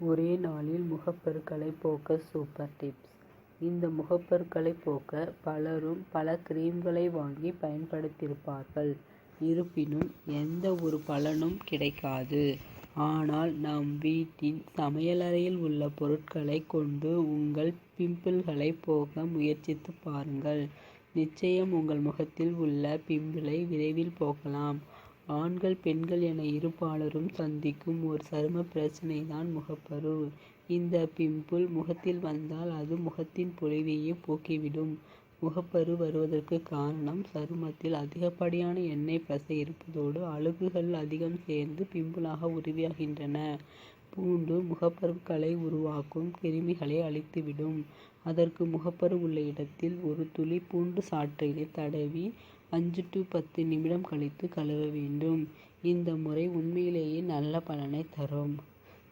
ஒரே நாளில் முகப்பருக்களை போக்க சூப்பர் டிப்ஸ் இந்த முகப்பருக்களை போக்க பலரும் பல கிரீம்களை வாங்கி பயன்படுத்தியிருப்பார்கள். இருப்பினும் எந்த ஒரு பலனும் கிடைக்காது. ஆனால் நம் வீட்டின் சமையலறையில் உள்ள பொருட்களை கொண்டு உங்கள் பிம்பிள்களை போக்க முயற்சித்து பாருங்கள். நிச்சயம் உங்கள் முகத்தில் உள்ள பிம்பிளை விரைவில் போக்கலாம். ஆண்கள் பெண்கள் என இருபாலரும் சந்திக்கும் ஒரு சரும பிரச்சனை தான் முகப்பரு. இந்த பிம்பிள் முகத்தில் வந்தால் அது முகத்தின் பொலிவையே போக்கிவிடும். முகப்பரு வருவதற்கு காரணம் சருமத்தில் அதிகப்படியான எண்ணெய் பசை இருப்பதோடு அழுக்குகள் அதிகம் சேர்ந்து பிம்பிளாக உருவாகின்றன. பூண்டு முகப்பருக்களை உருவாக்கும் கிருமிகளை அழித்துவிடும். அதற்கு முகப்பரு உள்ள இடத்தில் ஒரு துளி பூண்டு சாற்றினை தடவி அஞ்சு டு பத்து நிமிடம் கழித்து கழுவ வேண்டும். இந்த முறை உண்மையிலேயே நல்ல பலனை தரும்.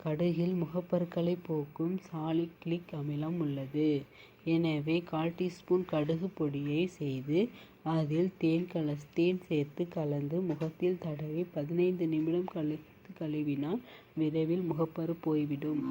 கடுகில் முகப்பருக்களை போக்கும் சாலிக்ளிக் அமிலம் உள்ளது. எனவே கால் டீஸ்பூன் கடுகு பொடியை செய்து அதில் தேன் கல தேன் சேர்த்து கலந்து முகத்தில் தடவி பதினைந்து நிமிடம் கழித்து கழுவினால் விரைவில் முகப்பரு போய்விடும்.